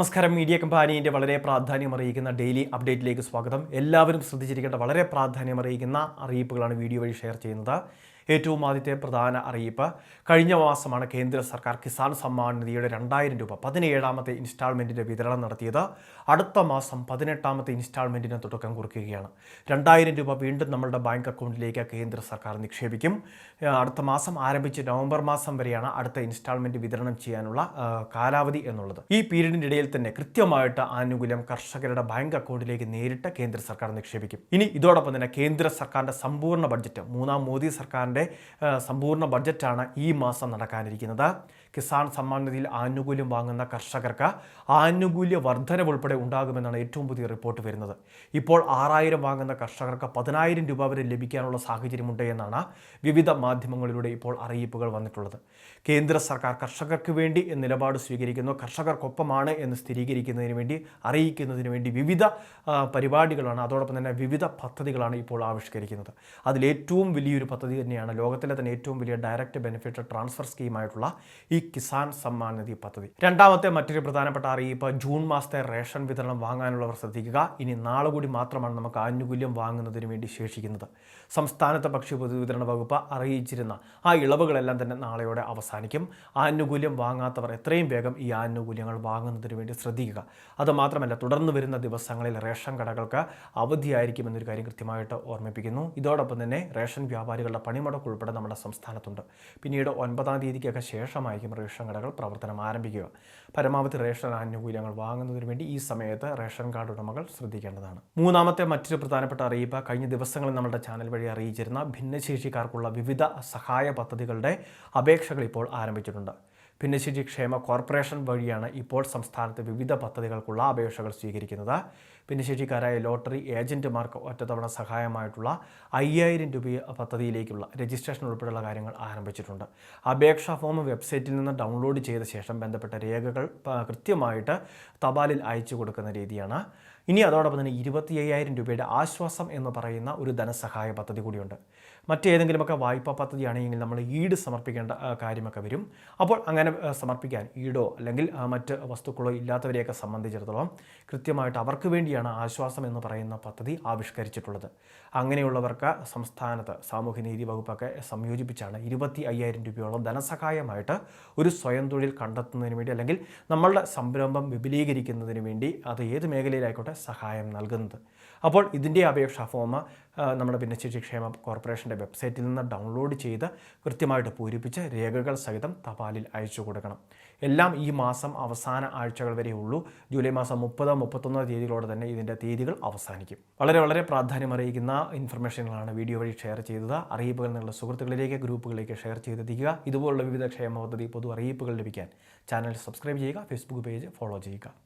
നമസ്കാരം മീഡിയ കമ്പാനീന്റെ വളരെ പ്രാധാന്യം അറിയിക്കുന്ന ഡെയിലി അപ്ഡേറ്റിലേക്ക് സ്വാഗതം. എല്ലാവരും ശ്രദ്ധിച്ചിരിക്കേണ്ട വളരെ പ്രാധാന്യം അറിയിക്കുന്ന അറിയിപ്പുകളാണ് വീഡിയോ വഴി ഷെയർ ചെയ്യുന്നത്. ഏറ്റവും ആദ്യത്തെ പ്രധാന അറിയിപ്പ്. കഴിഞ്ഞ മാസമാണ് കേന്ദ്ര സർക്കാർ കിസാൻ സമ്മാൻ നിധിയുടെ രണ്ടായിരം രൂപ പതിനേഴാമത്തെ ഇൻസ്റ്റാൾമെന്റിന്റെ വിതരണം നടത്തിയത്. അടുത്ത മാസം പതിനെട്ടാമത്തെ ഇൻസ്റ്റാൾമെന്റിന് തുടക്കം കുറിക്കുകയാണ്. രണ്ടായിരം രൂപ വീണ്ടും നമ്മളുടെ ബാങ്ക് അക്കൗണ്ടിലേക്ക് കേന്ദ്ര സർക്കാർ നിക്ഷേപിക്കും. അടുത്ത മാസം ആരംഭിച്ച് നവംബർ മാസം വരെയാണ് അടുത്ത ഇൻസ്റ്റാൾമെന്റ് വിതരണം ചെയ്യാനുള്ള കാലാവധി എന്നുള്ളത്. ഈ പീരീഡിന്റെ ഇടയിൽ തന്നെ കൃത്യമായിട്ട് ആനുകൂല്യം കർഷകരുടെ ബാങ്ക് അക്കൗണ്ടിലേക്ക് നേരിട്ട് കേന്ദ്ര സർക്കാർ നിക്ഷേപിക്കും. ഇനി ഇതോടൊപ്പം തന്നെ കേന്ദ്ര സർക്കാരിന്റെ സമ്പൂർണ ബഡ്ജറ്റ് മൂന്നാം മോദി സർക്കാരിന്റെ ആ, സമ്പൂർണ ബഡ്ജറ്റാണ് ഈ മാസം നടക്കാനിരിക്കുന്നത്. കിസാൻ സമ്മാൻ നിധിയിൽ ആനുകൂല്യം വാങ്ങുന്ന കർഷകർക്ക് ആനുകൂല്യ വർധനവ് ഉൾപ്പെടെ ഉണ്ടാകുമെന്നാണ് ഏറ്റവും പുതിയ റിപ്പോർട്ട് വരുന്നത്. ഇപ്പോൾ ആറായിരം വാങ്ങുന്ന കർഷകർക്ക് പതിനായിരം രൂപ വരെ ലഭിക്കാനുള്ള സാഹചര്യമുണ്ട് എന്നാണ് വിവിധ മാധ്യമങ്ങളിലൂടെ ഇപ്പോൾ അറിയിപ്പുകൾ വന്നിട്ടുള്ളത്. കേന്ദ്ര സർക്കാർ കർഷകർക്ക് വേണ്ടി നിലപാട് സ്വീകരിക്കുന്നു. കർഷകർക്കൊപ്പമാണ് എന്ന് സ്ഥിരീകരിക്കുന്നതിന് വേണ്ടി അറിയിക്കുന്നതിന് വേണ്ടി വിവിധ പരിപാടികളാണ് അതോടൊപ്പം തന്നെ വിവിധ പദ്ധതികളാണ് ഇപ്പോൾ ആവിഷ്കരിക്കുന്നത്. അതിലേറ്റവും വലിയൊരു പദ്ധതി തന്നെയാണ് ലോകത്തിലെ തന്നെ ഏറ്റവും വലിയ ഡയറക്റ്റ് ബെനിഫിറ്റ് ട്രാൻസ്ഫർ സ്കീമായിട്ടുള്ള ഈ കിസാൻ സമ്മാൻ നിധി പദ്ധതി. രണ്ടാമത്തെ മറ്റൊരു പ്രധാനപ്പെട്ട അറിയിപ്പ് ജൂൺ മാസത്തെ റേഷൻ വിതരണം വാങ്ങാനുള്ളവർ ശ്രദ്ധിക്കുക. ഇനി നാളെ കൂടി മാത്രമാണ് നമുക്ക് ആനുകൂല്യം വാങ്ങുന്നതിന് വേണ്ടി ശേഷിക്കുന്നത്. സംസ്ഥാനത്തെ ഭക്ഷ്യ പൊതുവിതരണ വകുപ്പ് അറിയിച്ചിരുന്ന ആ ഇളവുകളെല്ലാം തന്നെ നാളെയോടെ അവസാനിക്കും. ആനുകൂല്യം വാങ്ങാത്തവർ എത്രയും വേഗം ഈ ആനുകൂല്യങ്ങൾ വാങ്ങുന്നതിന് വേണ്ടി ശ്രദ്ധിക്കുക. അതുമാത്രമല്ല തുടർന്ന് വരുന്ന ദിവസങ്ങളിൽ റേഷൻ കടകൾക്ക് അവധിയായിരിക്കും എന്നൊരു കാര്യം കൃത്യമായിട്ട് ഓർമ്മിപ്പിക്കുന്നു. ഇതോടൊപ്പം തന്നെ റേഷൻ വ്യാപാരികളുടെ പണിമുടക്ക് ഉൾപ്പെടെ നമ്മുടെ സംസ്ഥാനത്തുണ്ട്. പിന്നീട് ഒൻപതാം തീയതിക്കൊക്കെ ശേഷമായിരിക്കും റേഷൻ കടകൾ പ്രവർത്തനം ആരംഭിക്കുക. പരമാവധി റേഷൻ ആനുകൂല്യങ്ങൾ വാങ്ങുന്നതിനു വേണ്ടി ഈ സമയത്ത് റേഷൻ കാർഡ് ഉടമകൾ ശ്രദ്ധിക്കേണ്ടതാണ്. മൂന്നാമത്തെ മറ്റൊരു പ്രധാനപ്പെട്ട അറിയിപ്പ് കഴിഞ്ഞ ദിവസങ്ങളിൽ നമ്മുടെ ചാനൽ വഴി അറിയിച്ചിരുന്ന ഭിന്നശേഷിക്കാർക്കുള്ള വിവിധ സഹായ പദ്ധതികളുടെ അപേക്ഷകൾ ഇപ്പോൾ ആരംഭിച്ചിട്ടുണ്ട്. ഭിന്നശേഷി ക്ഷേമ കോർപ്പറേഷൻ വഴിയാണ് ഇപ്പോൾ സംസ്ഥാനത്ത് വിവിധ പദ്ധതികൾക്കുള്ള അപേക്ഷകൾ സ്വീകരിക്കുന്നത്. ഭിന്നശേഷിക്കാരായ ലോട്ടറി ഏജന്റുമാർക്ക് ഒറ്റത്തവണ സഹായമായിട്ടുള്ള അയ്യായിരം രൂപ പദ്ധതിയിലേക്കുള്ള രജിസ്ട്രേഷൻ ഉൾപ്പെടെയുള്ള കാര്യങ്ങൾ ആരംഭിച്ചിട്ടുണ്ട്. അപേക്ഷാ ഫോം വെബ്സൈറ്റിൽ നിന്ന് ഡൗൺലോഡ് ചെയ്ത ശേഷം ബന്ധപ്പെട്ട രേഖകൾ കൃത്യമായിട്ട് തപാലിൽ അയച്ചു കൊടുക്കുന്ന രീതിയാണ്. ഇനി അതോടൊപ്പം തന്നെ ഇരുപത്തി അയ്യായിരം രൂപയുടെ ആശ്വാസം എന്ന് പറയുന്ന ഒരു ധനസഹായ പദ്ധതി കൂടിയുണ്ട്. മറ്റേതെങ്കിലുമൊക്കെ വായ്പാ പദ്ധതിയാണെങ്കിൽ നമ്മൾ ഈട് സമർപ്പിക്കേണ്ട കാര്യമൊക്കെ വരും. അപ്പോൾ അങ്ങനെ സമർപ്പിക്കാൻ ഈടോ അല്ലെങ്കിൽ മറ്റ് വസ്തുക്കളോ ഇല്ലാത്തവരെയൊക്കെ സംബന്ധിച്ചിടത്തോളം കൃത്യമായിട്ട് അവർക്ക് വേണ്ടിയാണ് ആശ്വാസം എന്ന് പറയുന്ന പദ്ധതി ആവിഷ്കരിച്ചിട്ടുള്ളത്. അങ്ങനെയുള്ളവർക്ക് സംസ്ഥാനത്ത് സാമൂഹ്യനീതി വകുപ്പൊക്കെ സംയോജിപ്പിച്ചാണ് ഇരുപത്തി അയ്യായിരം രൂപയോളം ധനസഹായമായിട്ട് ഒരു സ്വയം തൊഴിൽ കണ്ടെത്തുന്നതിന് വേണ്ടി അല്ലെങ്കിൽ നമ്മളുടെ സംരംഭം വിപുലീകരിക്കുന്നതിന് വേണ്ടി അത് ഏത് മേഖലയിലായിക്കോട്ടെ സഹായം നൽകുന്നത്. അപ്പോൾ ഇതിന്റെ അപേക്ഷാ ഫോം നമ്മുടെ ഭിന്നശേഷി ക്ഷേമ കോർപ്പറേഷന്റെ വെബ്സൈറ്റിൽ നിന്ന് ഡൗൺലോഡ് ചെയ്ത് കൃത്യമായിട്ട് പൂരിപ്പിച്ച് രേഖകൾ സഹിതം തപാലിൽ അയച്ചു കൊടുക്കണം. എല്ലാം ഈ മാസം അവസാന ആഴ്ചകൾ വരെ ഉള്ളൂ. ജൂലൈ മാസം മുപ്പത് മുപ്പത്തൊന്ന് തീയതികളോടെ തന്നെ ഇതിന്റെ തീയതികൾ അവസാനിക്കും. വളരെ വളരെ പ്രാധാന്യം അറിയിക്കുന്ന ഇൻഫർമേഷനുകളാണ് വീഡിയോ വഴി ഷെയർ ചെയ്തത്. അറിയിപ്പുകൾ നിങ്ങളുടെ സുഹൃത്തുക്കളിലേക്ക് ഗ്രൂപ്പുകളിലേക്ക് ഷെയർ ചെയ്തെത്തിക്കുക. ഇതുപോലുള്ള വിവിധ ക്ഷേമ പദ്ധതി പൊതു അറിയിപ്പുകൾ ലഭിക്കാൻ ചാനൽ സബ്സ്ക്രൈബ് ചെയ്യുക ഫേസ്ബുക്ക് പേജ് ഫോളോ ചെയ്യുക.